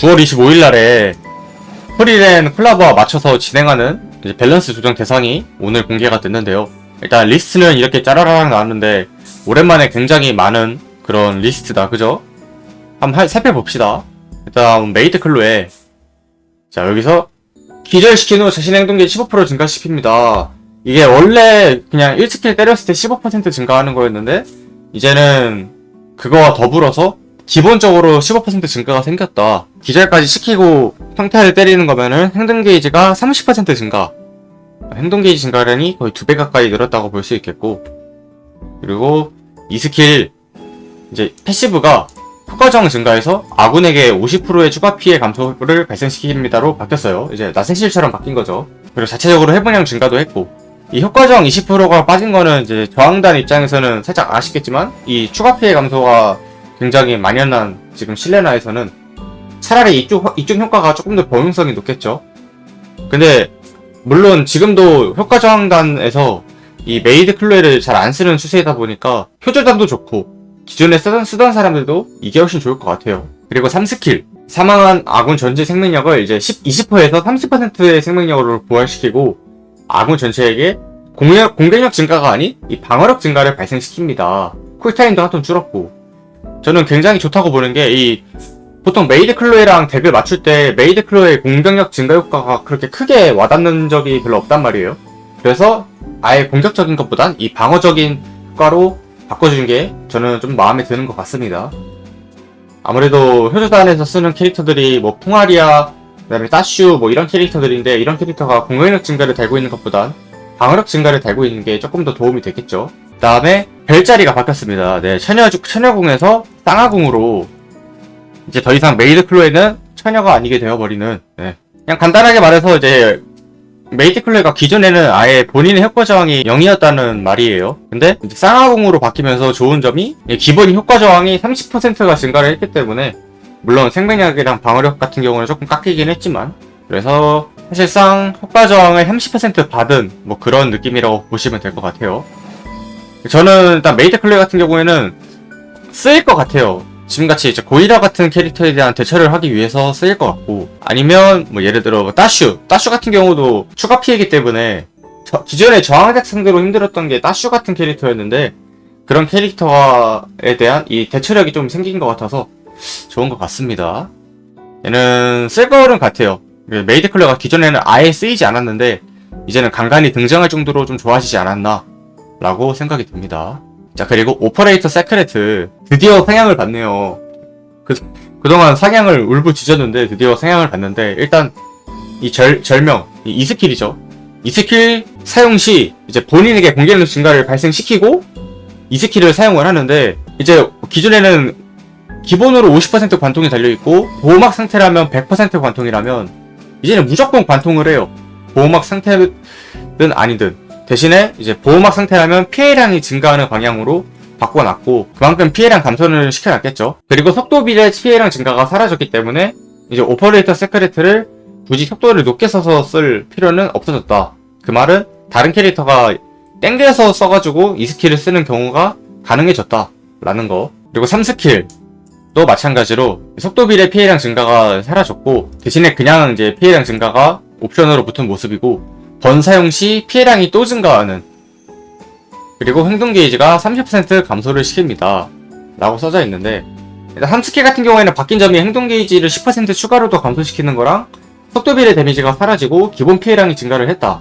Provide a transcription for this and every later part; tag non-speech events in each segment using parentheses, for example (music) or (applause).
9월 25일 날에 프리랜 콜라보와 맞춰서 진행하는 밸런스 조정 대상이 오늘 공개가 됐는데요. 일단 리스트는 이렇게 짜라라락 나왔는데 오랜만에 굉장히 많은 그런 리스트다, 그죠? 한번 할- 살펴봅시다. 일단 메이드 클로에 자 여기서 기절시킨 후 자신의 행동기 15% 증가시킵니다. 이게 원래 그냥 1스킬 때렸을 때 15% 증가하는 거였는데 이제는 그거와 더불어서 기본적으로 15% 증가가 생겼다. 기절까지 시키고 평타를 때리는 거면은 행동 게이지가 30% 증가. 행동 게이지 증가량이 거의 두 배 가까이 늘었다고 볼 수 있겠고. 그리고 이 스킬 이제 패시브가 효과정 증가해서 아군에게 50%의 추가 피해 감소를 발생시킵니다로 바뀌었어요. 이제 나생실처럼 바뀐 거죠. 그리고 자체적으로 해분량 증가도 했고 이 효과정 20%가 빠진 거는 이제 저항단 입장에서는 살짝 아쉽겠지만 이 추가 피해 감소가 굉장히 만연한 지금 실내나에서는 차라리 이쪽 이쪽 효과가 조금 더 범용성이 높겠죠. 근데 물론 지금도 효과 저항단에서 이 메이드 클로에를 잘 안 쓰는 추세이다 보니까 표절단도 좋고 기존에 쓰던 쓰던 사람들도 이게 훨씬 좋을 것 같아요. 그리고 3스킬 사망한 아군 전체 생명력을 이제 10, 20%에서 30%의 생명력으로 부활시키고 아군 전체에게 공격, 공격력 증가가 아닌 이 방어력 증가를 발생시킵니다. 쿨타임도 한톤 줄었고 저는 굉장히 좋다고 보는 게 이 보통 메이드 클로에랑 덱을 맞출 때 메이드 클로의 공격력 증가 효과가 그렇게 크게 와닿는 적이 별로 없단 말이에요. 그래서 아예 공격적인 것보단 이 방어적인 효과로 바꿔준 게 저는 좀 마음에 드는 것 같습니다. 아무래도 효조단에서 쓰는 캐릭터들이 뭐 풍아리아, 그 다음에 따슈 뭐 이런 캐릭터들인데 이런 캐릭터가 공격력 증가를 달고 있는 것보단 방어력 증가를 달고 있는 게 조금 더 도움이 되겠죠. 그다음에 별자리가 바뀌었습니다. 네, 처녀 처녀궁에서 쌍화궁으로 이제 더 이상 메이드 클로에는 처녀가 아니게 되어버리는 네. 그냥 간단하게 말해서 이제 메이드 클로에가 기존에는 아예 본인의 효과 저항이 0이었다는 말이에요. 근데 이제 쌍화궁으로 바뀌면서 좋은 점이 이 기본 효과 저항이 30%가 증가를 했기 때문에 물론 생명력이랑 방어력 같은 경우는 조금 깎이긴 했지만 그래서 사실상 효과 저항을 30% 받은 뭐 그런 느낌이라고 보시면 될 것 같아요. 저는 일단 메이드 클레이 같은 경우에는 쓰일 것 같아요. 지금같이 이제 고이라 같은 캐릭터에 대한 대처를 하기 위해서 쓰일 것 같고 아니면 뭐 예를 들어 뭐 따슈 따슈 같은 경우도 추가 피해이기 때문에 저- 기존에 저항덱 상대로 힘들었던 게 따슈 같은 캐릭터였는데 그런 캐릭터에 대한 이 대처력이 좀 생긴 것 같아서 좋은 것 같습니다. 얘는 쓸 거는 같아요. 메이드 클레가 기존에는 아예 쓰이지 않았는데 이제는 간간히 등장할 정도로 좀 좋아지지 않았나 라고 생각이 듭니다. 자, 그리고 오퍼레이터 세크레트. 드디어 상향을 받네요. 그, 그동안 상향을 울부짖었는데 드디어 상향을 받는데, 일단, 이 절, 절명, 이, 이 스킬이죠. 이 스킬 사용 시, 이제 본인에게 공격력 증가를 발생시키고, 이 스킬을 사용을 하는데, 이제 기존에는 기본으로 50% 관통이 달려있고, 보호막 상태라면 100% 관통이라면, 이제는 무조건 관통을 해요. 보호막 상태든 아니든. 대신에 이제 보호막 상태라면 피해량이 증가하는 방향으로 바꿔놨고 그만큼 피해량 감소를 시켜놨겠죠. 그리고 속도 비례 피해량 증가가 사라졌기 때문에 이제 오퍼레이터 세크레트를 굳이 속도를 높게 써서 쓸 필요는 없어졌다. 그 말은 다른 캐릭터가 땡겨서 써가지고 이 스킬을 쓰는 경우가 가능해졌다. 라는 거. 그리고 3스킬도 마찬가지로 속도 비례 피해량 증가가 사라졌고 대신에 그냥 이제 피해량 증가가 옵션으로 붙은 모습이고 번 사용 시 피해량이 또 증가하는. 그리고 행동 게이지가 30% 감소를 시킵니다. 라고 써져 있는데 일단 3스킬 같은 경우에는 바뀐 점이 행동 게이지를 10% 추가로 더 감소시키는 거랑 속도 비례 데미지가 사라지고 기본 피해량이 증가를 했다.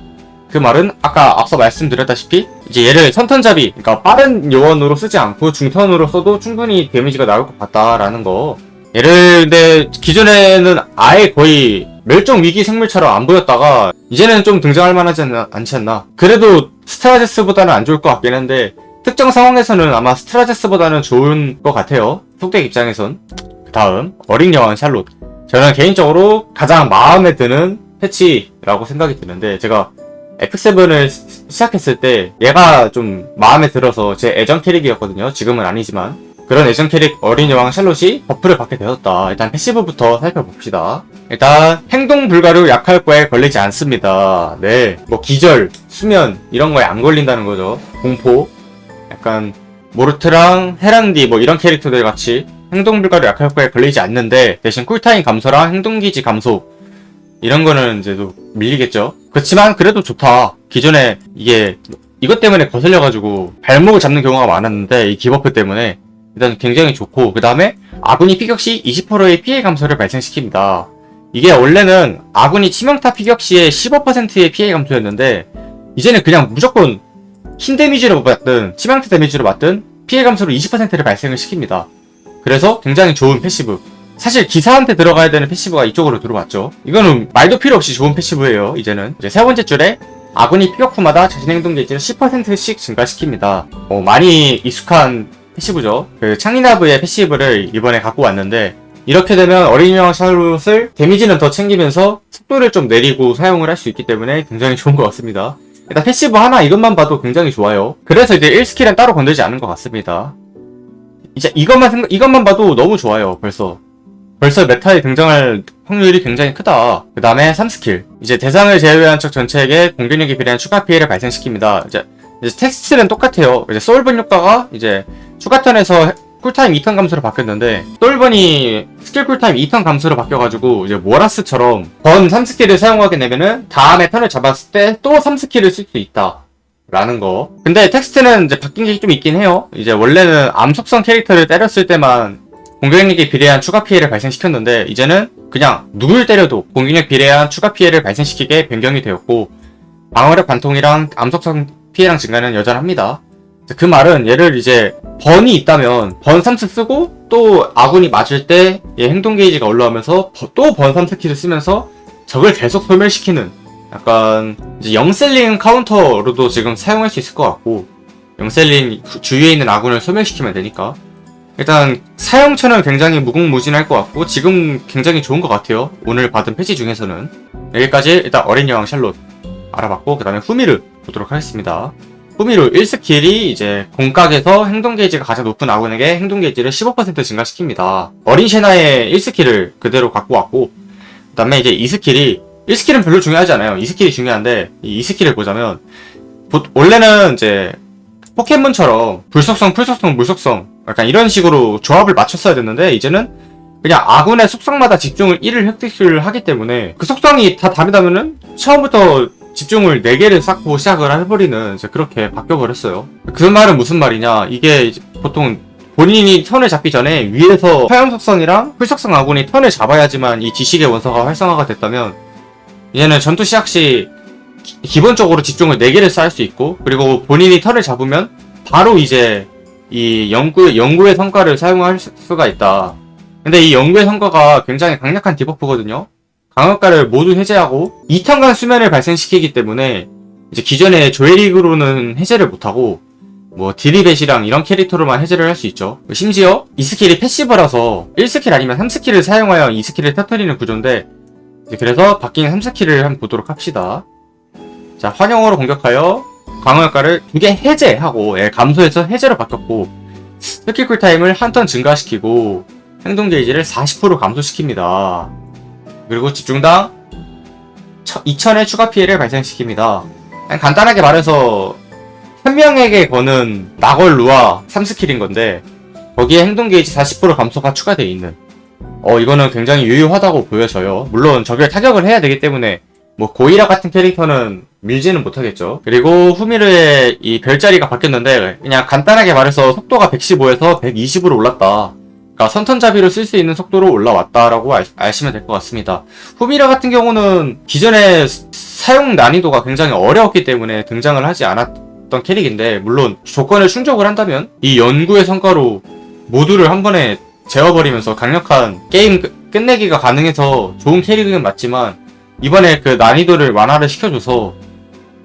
그 말은 아까 앞서 말씀드렸다시피 이제 얘를 선턴잡이 그러니까 빠른 요원으로 쓰지 않고 중턴으로 써도 충분히 데미지가 나올 것 같다라는 거. 얘를 근데 기존에는 아예 거의 멸종 위기 생물처럼 안 보였다가 이제는 좀 등장할 만하지 않나, 않지 않나. 그래도 스트라제스보다는 안 좋을 것 같긴 한데 특정 상황에서는 아마 스트라제스보다는 좋은 것 같아요. 속덱 입장에선. 그 다음 어린 여왕 샬롯. 저는 개인적으로 가장 마음에 드는 패치라고 생각이 드는데 제가 F7을 시작했을 때 얘가 좀 마음에 들어서 제 애정 캐릭이었거든요. 지금은 아니지만 그런 애정 캐릭 어린 여왕 샬롯이 버프를 받게 되었다. 일단 패시브부터 살펴봅시다. 일단 행동 불가로 약할 거에 걸리지 않습니다. 네, 뭐 기절, 수면 이런 거에 안 걸린다는 거죠. 공포, 약간 모르트랑 헤란디 뭐 이런 캐릭터들 같이 행동 불가로 약할 효과에 걸리지 않는데 대신 쿨타임 감소랑 행동 기지 감소 이런 거는 이제 또 밀리겠죠. 그렇지만 그래도 좋다. 기존에 이게 이것 때문에 거슬려가지고 발목을 잡는 경우가 많았는데 이 기버프 때문에 일단 굉장히 좋고 그 다음에 아군이 피격 시 20%의 피해 감소를 발생시킵니다. 이게 원래는 아군이 치명타 피격 시에 15%의 피해 감소였는데 이제는 그냥 무조건 흰 데미지로 받든 치명타 데미지로 받든 피해 감소로 20%를 발생을 시킵니다. 그래서 굉장히 좋은 패시브. 사실 기사한테 들어가야 되는 패시브가 이쪽으로 들어왔죠. 이거는 말도 필요 없이 좋은 패시브예요. 이제는 이제 세 번째 줄에 아군이 피격 후마다 자신 행동 게이지를 10%씩 증가시킵니다. 어, 많이 익숙한 패시브죠. 그 창리나브의 패시브를 이번에 갖고 왔는데 이렇게 되면 어린이용 샬롯을 데미지는 더 챙기면서 속도를 좀 내리고 사용을 할 수 있기 때문에 굉장히 좋은 것 같습니다. 일단 패시브 하나 이것만 봐도 굉장히 좋아요. 그래서 이제 1스킬은 따로 건들지 않은 것 같습니다. 이제 이것만 생각, 이것만 봐도 너무 좋아요. 벌써. 벌써 메타에 등장할 확률이 굉장히 크다. 그 다음에 3스킬. 이제 대상을 제외한 적 전체에게 공격력에 비례한 추가 피해를 발생시킵니다. 이제, 이제 텍스트는 똑같아요. 이제 소울번 효과가 이제 추가턴에서 쿨타임 2턴 감소로 바뀌었는데 솔번이 스킬 쿨타임 2턴 감소로 바뀌어가지고 이제 모라스처럼 번 3스킬을 사용하게 되면은 다음에 턴을 잡았을 때 또 3스킬을 쓸 수 있다 라는 거 근데 텍스트는 이제 바뀐 게 좀 있긴 해요 이제 원래는 암속성 캐릭터를 때렸을 때만 공격력에 비례한 추가 피해를 발생시켰는데 이제는 그냥 누굴 때려도 공격력 비례한 추가 피해를 발생시키게 변경이 되었고 방어력 반통이랑 암속성 피해량 증가는 여전합니다. 그 말은 얘를 이제 번이 있다면 번 3스 쓰고 또 아군이 맞을 때 얘 행동 게이지가 올라오면서 또 번 3스킬을 쓰면서 적을 계속 소멸시키는 약간 이제 영셀링 카운터로도 지금 사용할 수 있을 것 같고 영셀링 주위에 있는 아군을 소멸시키면 되니까. 일단 사용처는 굉장히 무궁무진할 것 같고 지금 굉장히 좋은 것 같아요. 오늘 받은 패치 중에서는. 여기까지 일단 어린 여왕 샬롯 알아봤고 그 다음에 후미를 보도록 하겠습니다 후미로 1스킬이 이제 공각에서 행동 게이지가 가장 높은 아군에게 행동 게이지를 15% 증가시킵니다. 어린 셰나의 1스킬을 그대로 갖고 왔고 그 다음에 이제 2스킬이 1스킬은 별로 중요하지 않아요. 2스킬이 중요한데 이 2스킬을 보자면 보- 원래는 이제 포켓몬처럼 불속성, 풀속성, 물속성 약간 이런 식으로 조합을 맞췄어야 됐는데 이제는 그냥 아군의 속성마다 집중을 1을 획득을 하기 때문에 그 속성이 다 다르다면은 처음부터 집중을 4개를 쌓고 시작을 해버리는 이제 그렇게 바뀌어버렸어요. 그 말은 무슨 말이냐. 이게 보통 본인이 턴을 잡기 전에 위에서 화염속성이랑 풀속성 아군이 턴을 잡아야지만 이 지식의 원서가 활성화가 됐다면 이제는 전투 시작 시 기- 기본적으로 집중을 4개를 쌓을 수 있고 그리고 본인이 턴을 잡으면 바로 이제 이 연구, 연구의 성과를 사용할 수- 수가 있다. 근데 이 연구의 성과가 굉장히 강력한 디버프거든요. 강화가를 모두 해제하고 2턴간 수면을 발생시키기 때문에 이제 기존의 조에릭으로는 해제를 못하고 뭐 디리벳이랑 이런 캐릭터로만 해제를 할 수 있죠. 심지어 이 스킬이 패시브라서 1스킬 아니면 3스킬을 사용하여 이 스킬을 터뜨리는 구조인데 그래서 바뀐 3스킬을 한번 보도록 합시다. 자 환영으로 공격하여 강화가를 두 개 해제하고 예, 감소해서 해제로 바뀌었고 스킬 쿨타임을 한 턴 증가시키고 행동 게이지를 40% 감소시킵니다. 그리고 집중당 2000의 추가 피해를 발생시킵니다. 간단하게 말해서 한 명에게 거는 나걸루와 3스킬인 건데 거기에 행동 게이지 40% 감소가 추가되어 있는 어 이거는 굉장히 유효하다고 보여져요. 물론 적을 타격을 해야 되기 때문에 뭐 고이라 같은 캐릭터는 밀지는 못하겠죠. 그리고 후미르의 이 별자리가 바뀌었는데 그냥 간단하게 말해서 속도가 115에서 120으로 올랐다. 그러니까 선턴잡이로 쓸 수 있는 속도로 올라왔다라고 알, 아시면 될 것 같습니다. 후미라 같은 경우는 기존에 스- 사용 난이도가 굉장히 어려웠기 때문에 등장을 하지 않았던 캐릭인데 물론 조건을 충족을 한다면 이 연구의 성과로 모두를 한 번에 재워버리면서 강력한 게임 끝- 끝내기가 가능해서 좋은 캐릭은 맞지만 이번에 그 난이도를 완화를 시켜줘서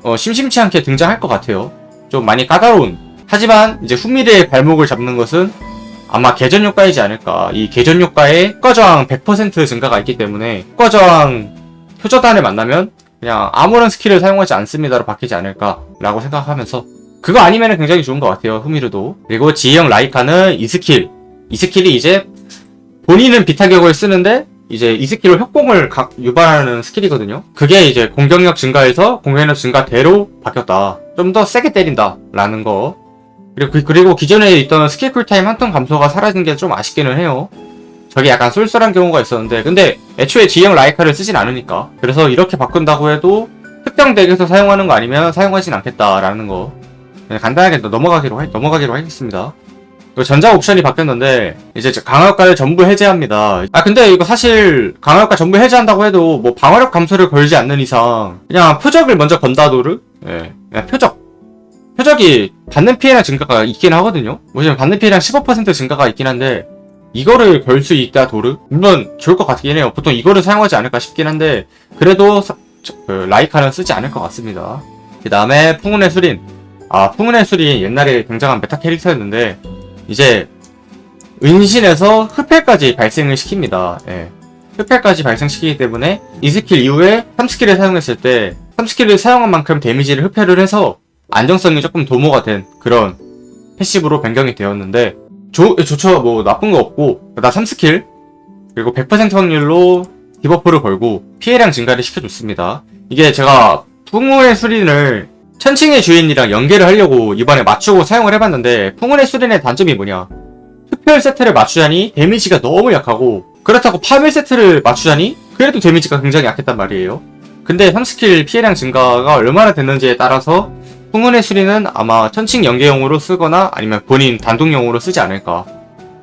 어, 심심치 않게 등장할 것 같아요. 좀 많이 까다로운 하지만 이제 후미르의 발목을 잡는 것은 아마 개전 효과이지 않을까. 이 개전 효과에 효과저항 100% 증가가 있기 때문에 효과저항 표저단을 만나면 그냥 아무런 스킬을 사용하지 않습니다로 바뀌지 않을까라고 생각하면서 그거 아니면 굉장히 좋은 것 같아요. 후미르도. 그리고 지형 라이카는 이 스킬. 이 스킬이 이제 본인은 비타격을 쓰는데 이제 이 스킬로 협공을 각- 유발하는 스킬이거든요. 그게 이제 공격력 증가에서 공격력 증가대로 바뀌었다. 좀 더 세게 때린다. 라는 거. 그리고, 그- 그리고 기존에 있던 스킬 쿨타임 한 턴 감소가 사라진 게 좀 아쉽기는 해요. 저게 약간 쏠쏠한 경우가 있었는데, 근데 애초에 G형 라이카를 쓰진 않으니까. 그래서 이렇게 바꾼다고 해도 특정 덱에서 사용하는 거 아니면 사용하진 않겠다라는 거. 그냥 간단하게 넘어가기로, 하, 넘어가기로 하겠습니다. 전자 옵션이 바뀌었는데, 이제 강화효과를 전부 해제합니다. 아, 근데 이거 사실 강화효과 전부 해제한다고 해도 뭐 방어력 감소를 걸지 않는 이상, 그냥 표적을 먼저 건다 도르? 예, 그냥 표적. 표적이 받는 피해량 증가가 있긴 하거든요. 뭐냐면 받는 피해량 15% 증가가 있긴 한데 이거를 걸 수 있다 도르? 물론 좋을 것 같긴 해요. 보통 이거를 사용하지 않을까 싶긴 한데 그래도 사- 저- 그 라이카는 쓰지 않을 것 같습니다. 그 다음에 풍운의 수린. 아 풍운의 수린 옛날에 굉장한 메타 캐릭터였는데 이제 은신에서 흡혈까지 발생을 시킵니다. 예. 흡혈까지 발생시키기 때문에 이 스킬 이후에 3스킬을 사용했을 때 3스킬을 사용한 만큼 데미지를 흡혈을 해서 안정성이 조금 도모가 된 그런 패시브로 변경이 되었는데 좋, 좋죠 뭐 나쁜 거 없고 나 3스킬 그리고 100% 확률로 디버프를 걸고 피해량 증가를 시켜줬습니다. 이게 제가 풍운의 수린을 천칭의 주인이랑 연계를 하려고 이번에 맞추고 사용을 해봤는데 풍운의 수린의 단점이 뭐냐? 흡혈 세트를 맞추자니 데미지가 너무 약하고 그렇다고 파멸 세트를 맞추자니 그래도 데미지가 굉장히 약했단 말이에요 근데 3스킬 피해량 증가가 얼마나 됐는지에 따라서 풍운의 수리는 아마 천칭 연계용으로 쓰거나 아니면 본인 단독용으로 쓰지 않을까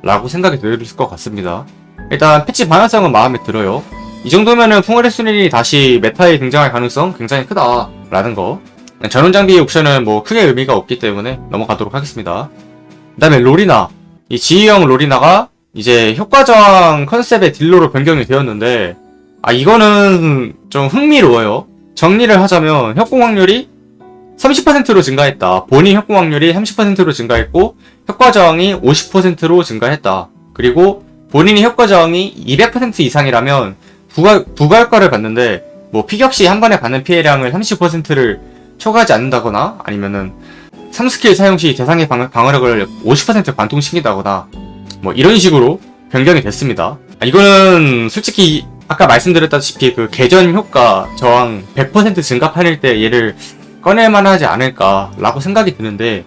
라고 생각이 들 것 같습니다. 일단 패치 방향성은 마음에 들어요. 이 정도면은 풍운의 수린이 다시 메타에 등장할 가능성 굉장히 크다 라는 거 전원 장비 옵션은 뭐 크게 의미가 없기 때문에 넘어가도록 하겠습니다. 그 다음에 로리나 이 지휘형 로리나가 이제 효과 저항 컨셉의 딜로로 변경이 되었는데 아 이거는 좀 흥미로워요. 정리를 하자면 협공 확률이 30%로 증가했다. 본인 협공 확률이 30%로 증가했고 효과 저항이 50%로 증가했다. 그리고 본인이 효과 저항이 200% 이상이라면 부가 부가 효과를 받는데 뭐 피격 시 한 번에 받는 피해량을 30%를 초과하지 않는다거나 아니면은 3스킬 사용 시 대상의 방, 방어력을 50% 관통시킨다거나 뭐 이런 식으로 변경이 됐습니다. 아, 이거는 솔직히 아까 말씀드렸다시피 그 개전 효과 저항 100% 증가판일 때 얘를 꺼낼만 하지 않을까라고 생각이 드는데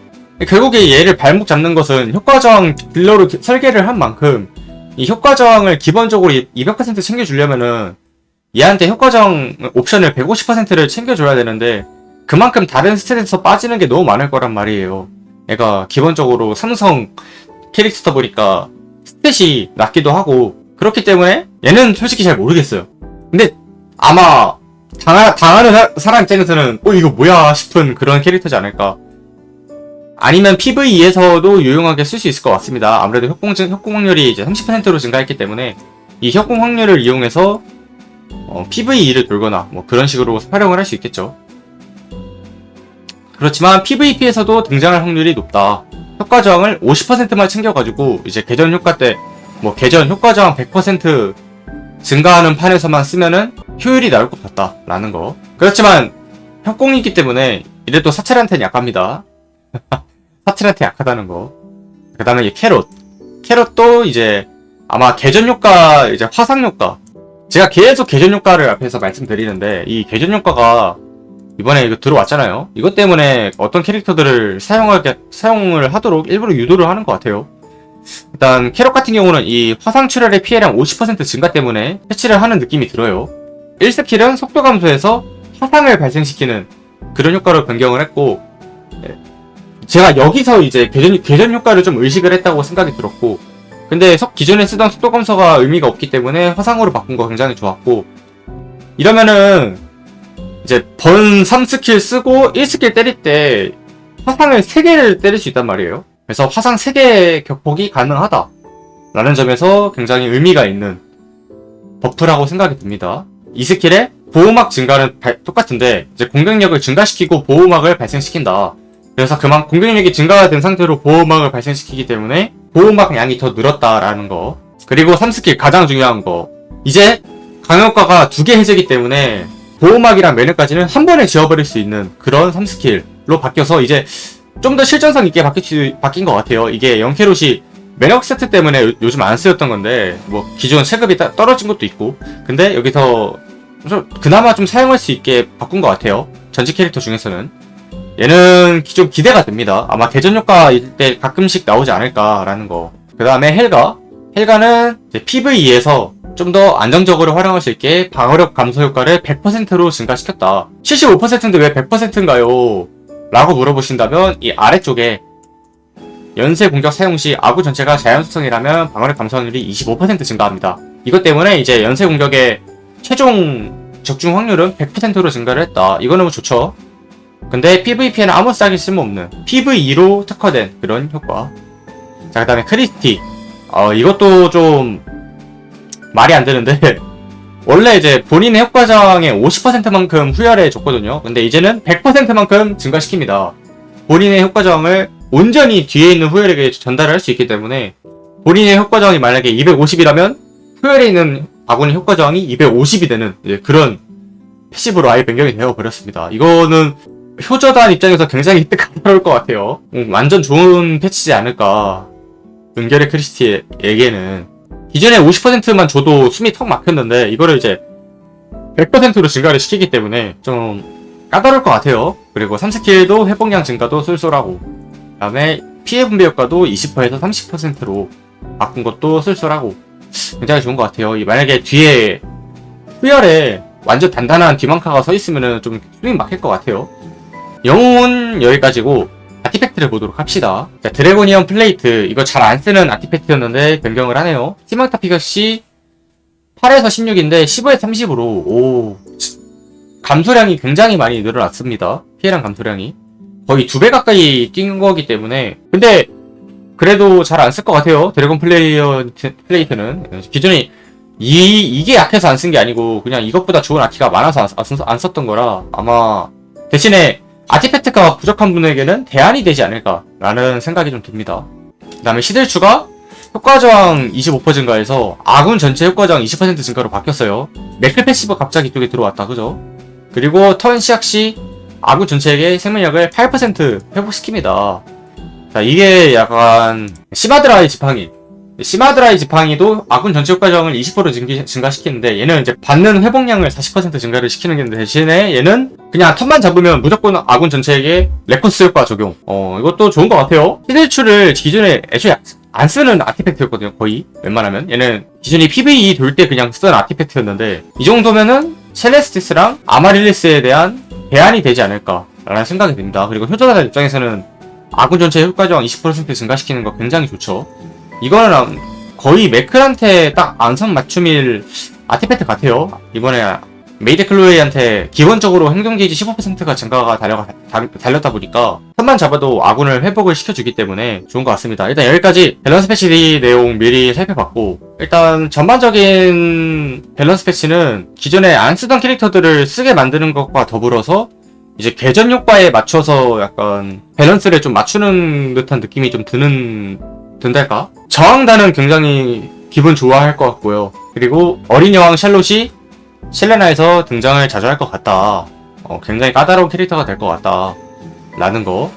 결국에 얘를 발목 잡는 것은 효과 저항 딜러로 기- 설계를 한 만큼 이 효과 저항을 기본적으로 200% 챙겨주려면은 얘한테 효과 저항 옵션을 150%를 챙겨줘야 되는데 그만큼 다른 스탯에서 빠지는 게 너무 많을 거란 말이에요. 얘가 기본적으로 삼성 캐릭터다 보니까 스탯이 낮기도 하고 그렇기 때문에 얘는 솔직히 잘 모르겠어요. 근데 아마 당하, 당하는 사, 사람 입장에서는 어 이거 뭐야 싶은 그런 캐릭터지 않을까. 아니면 PVE에서도 유용하게 쓸 수 있을 것 같습니다. 아무래도 협공, 증- 협공 확률이 이제 30%로 증가했기 때문에 이 협공 확률을 이용해서 어, PVE를 돌거나 뭐 그런 식으로 활용을 할 수 있겠죠. 그렇지만 PVP에서도 등장할 확률이 높다. 효과 저항을 50%만 챙겨가지고 이제 개전 효과 때 뭐 개전 효과 저항 100% 증가하는 판에서만 쓰면은 효율이 나올 것 같다 라는 거. 그렇지만 협공이기 때문에 이래도 사찰한테는 약합니다. (laughs) 사찰한테 약하다는 거. 그 다음에 이 캐롯. 캐롯도 이제 아마 개전 효과, 이제 화상 효과. 제가 계속 개전 효과를 앞에서 말씀드리는데 이 개전 효과가 이번에 이거 들어왔잖아요. 이것 때문에 어떤 캐릭터들을 사용하게, 사용을 하도록 일부러 유도를 하는 것 같아요. 일단 캐럿 같은 경우는 이 화상 출혈의 피해량 50% 증가 때문에 패치를 하는 느낌이 들어요. 1스킬은 속도 감소해서 화상을 발생시키는 그런 효과로 변경을 했고 예. 제가 여기서 이제 궤전, 궤전 효과를 좀 의식을 했다고 생각이 들었고 근데 석- 기존에 쓰던 속도 감소가 의미가 없기 때문에 화상으로 바꾼 거 굉장히 좋았고 이러면은 이제 번 3스킬 쓰고 1스킬 때릴 때 화상을 3개를 때릴 수 있단 말이에요. 그래서 화상 3개 격폭이 가능하다. 라는 점에서 굉장히 의미가 있는 버프라고 생각이 듭니다. 이 스킬의 보호막 증가는 발- 똑같은데 이제 공격력을 증가시키고 보호막을 발생시킨다. 그래서 그만 공격력이 증가가 된 상태로 보호막을 발생시키기 때문에 보호막 양이 더 늘었다라는 거. 그리고 3스킬 가장 중요한 거. 이제 강효과가 두 개 해제기 때문에 보호막이랑 매너까지는 한 번에 지워버릴 수 있는 그런 3스킬로 바뀌어서 이제 좀 더 실전성 있게 바뀌, 바뀐 것 같아요. 이게 0캐롯이 매력 세트 때문에 요, 요즘 안 쓰였던 건데 뭐 기존 체급이 따- 떨어진 것도 있고 근데 여기서 좀 그나마 좀 사용할 수 있게 바꾼 것 같아요. 전직 캐릭터 중에서는 얘는 기- 좀 기대가 됩니다. 아마 개전 효과일 때 가끔씩 나오지 않을까라는 거. 그 다음에 헬가. 헬가는 PVE에서 좀 더 안정적으로 활용할 수 있게 방어력 감소 효과를 100%로 증가시켰다. 75%인데 왜 100%인가요? 라고 물어보신다면 이 아래쪽에 연쇄 공격 사용 시 아구 전체가 자연수성이라면 방어력 감소 확률이 25% 증가합니다. 이것 때문에 이제 연쇄 공격의 최종 적중 확률은 100%로 증가를 했다. 이거는 뭐 좋죠. 근데 PVP에는 아무 싹이 쓸모없는 PVE로 특화된 그런 효과. 자, 그 다음에 크리스티. 어, 이것도 좀 말이 안 되는데 (laughs) 원래 이제 본인의 효과장의 50%만큼 후열해 줬거든요. 근데 이제는 100%만큼 증가시킵니다. 본인의 효과장을 온전히 뒤에 있는 후열에게 전달을 할 수 있기 때문에 본인의 효과장이 만약에 250이라면 후열에 있는 아군의 효과장이 250이 되는 그런 패시브로 아예 변경이 되어 버렸습니다. 이거는 효저단 입장에서 굉장히 까다로울 것 같아요. 음, 완전 좋은 패치지 않을까. 은결의 크리스티에게는 기존에 50%만 줘도 숨이 턱 막혔는데 이거를 이제 100%로 증가를 시키기 때문에 좀 까다로울 것 같아요. 그리고 3스킬도 회복량 증가도 쏠쏠하고 그 다음에 피해 분배 효과도 20%에서 30%로 바꾼 것도 쏠쏠하고 굉장히 좋은 것 같아요. 이 만약에 뒤에 후열에 완전 단단한 디망카가 서 있으면은 좀 숨이 막힐 것 같아요. 영웅은 여기까지고 아티팩트를 보도록 합시다. 자, 드래고니언 플레이트 이거 잘 안 쓰는 아티팩트였는데 변경을 하네요. 희망타 피격시 8에서 16인데 15에서 30으로 오 감소량이 굉장히 많이 늘어났습니다. 피해량 감소량이 거의 두 배 가까이 뛴 거기 때문에 근데 그래도 잘 안 쓸 것 같아요. 드래곤 플레이어 플레이트는 기존에 이 이게 약해서 안 쓴 게 아니고 그냥 이것보다 좋은 아키가 많아서 안, 안, 안 썼던 거라 아마 대신에 아티팩트가 부족한 분에게는 대안이 되지 않을까라는 생각이 좀 듭니다. 그 다음에 시들추가 효과 저항 25% 증가해서 아군 전체 효과 저항 20% 증가로 바뀌었어요. 맥클 패시브 갑자기 이쪽에 들어왔다, 그죠? 그리고 턴 시작 시 아군 전체에게 생명력을 8% 회복시킵니다. 자, 이게 약간 시마드라의 지팡이. 시마드라의 지팡이도 아군 전체 효과 저항을 20% 증기, 증가시키는데 얘는 이제 받는 회복량을 40% 증가를 시키는 게 대신에 얘는 그냥 턴만 잡으면 무조건 아군 전체에게 레코스 효과 적용. 어, 이것도 좋은 것 같아요. 히들추를 기존에 애초에 안 쓰는 아티팩트였거든요, 거의. 웬만하면. 얘는 기존에 PVE 돌 때 그냥 쓰는 아티팩트였는데, 이 정도면은 셀레스티스랑 아마릴리스에 대한 대안이 되지 않을까라는 생각이 듭니다. 그리고 효자들 입장에서는 아군 전체 효과 저항 20% 증가시키는 거 굉장히 좋죠. 이거는 거의 매클한테 딱 안선 맞춤일 아티팩트 같아요. 이번에 메이드 클로이한테 기본적으로 행동 게이지 15%가 증가가 달려, 달렸다 보니까 턴만 잡아도 아군을 회복을 시켜주기 때문에 좋은 것 같습니다. 일단 여기까지 밸런스 패치 내용 미리 살펴봤고 일단 전반적인 밸런스 패치는 기존에 안 쓰던 캐릭터들을 쓰게 만드는 것과 더불어서 이제 개전 효과에 맞춰서 약간 밸런스를 좀 맞추는 듯한 느낌이 좀 드는 든달까? 저항단은 굉장히 기분 좋아할 것 같고요. 그리고 어린 여왕 샬롯이 실레나에서 등장을 자주 할 것 같다. 어, 굉장히 까다로운 캐릭터가 될 것 같다. 라는 거.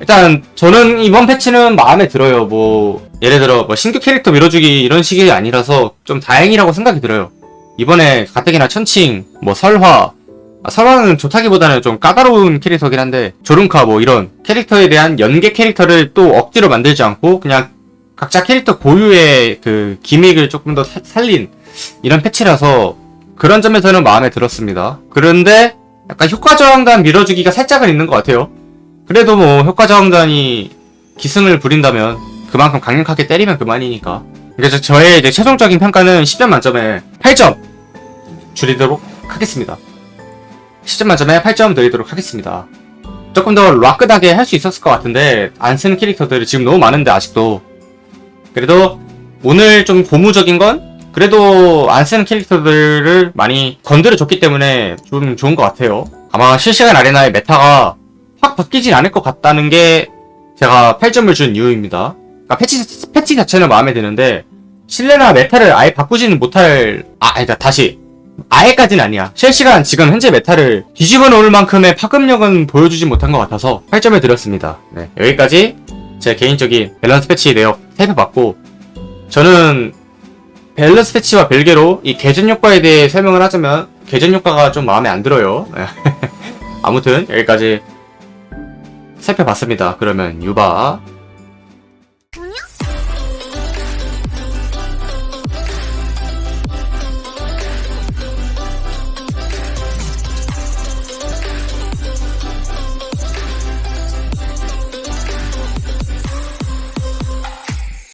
일단 저는 이번 패치는 마음에 들어요. 뭐 예를 들어 뭐 신규 캐릭터 밀어주기 이런 식이 아니라서 좀 다행이라고 생각이 들어요. 이번에 가뜩이나 천칭, 뭐 설화, 아, 설화는 좋다기보다는 좀 까다로운 캐릭터긴 한데 조run카 뭐 이런 캐릭터에 대한 연계 캐릭터를 또 억지로 만들지 않고 그냥 각자 캐릭터 고유의 그 기믹을 조금 더 사- 살린 이런 패치라서 그런 점에서는 마음에 들었습니다. 그런데 약간 효과 저항단 밀어주기가 살짝은 있는 것 같아요. 그래도 뭐 효과 저항단이 기승을 부린다면 그만큼 강력하게 때리면 그만이니까. 그래서 저의 이제 최종적인 평가는 10점 만점에 8점 줄이도록 하겠습니다. 10점 만점에 8점 드리도록 하겠습니다. 조금 더 락크하게 할 수 있었을 것 같은데 안 쓰는 캐릭터들이 지금 너무 많은데 아직도 그래도 오늘 좀 고무적인 건 그래도 안 쓰는 캐릭터들을 많이 건드려 줬기 때문에 좀 좋은 것 같아요. 아마 실시간 아레나의 메타가 확 바뀌진 않을 것 같다는 게 제가 8점을 준 이유입니다. 그러니까 패치, 패치 자체는 마음에 드는데 실내나 메타를 아예 바꾸지는 못할 아, 그러니까 다시 아예까지는 아니야. 실시간 지금 현재 메타를 뒤집어 놓을 만큼의 파급력은 보여주지 못한 것 같아서 8점을 드렸습니다. 네, 여기까지 제 개인적인 밸런스 패치 내역 살펴봤고 저는 밸런스 패치와 별개로 이 개전 효과에 대해 설명을 하자면 개전 효과가 좀 마음에 안 들어요. 네. (laughs) 아무튼 여기까지 살펴봤습니다. 그러면 유바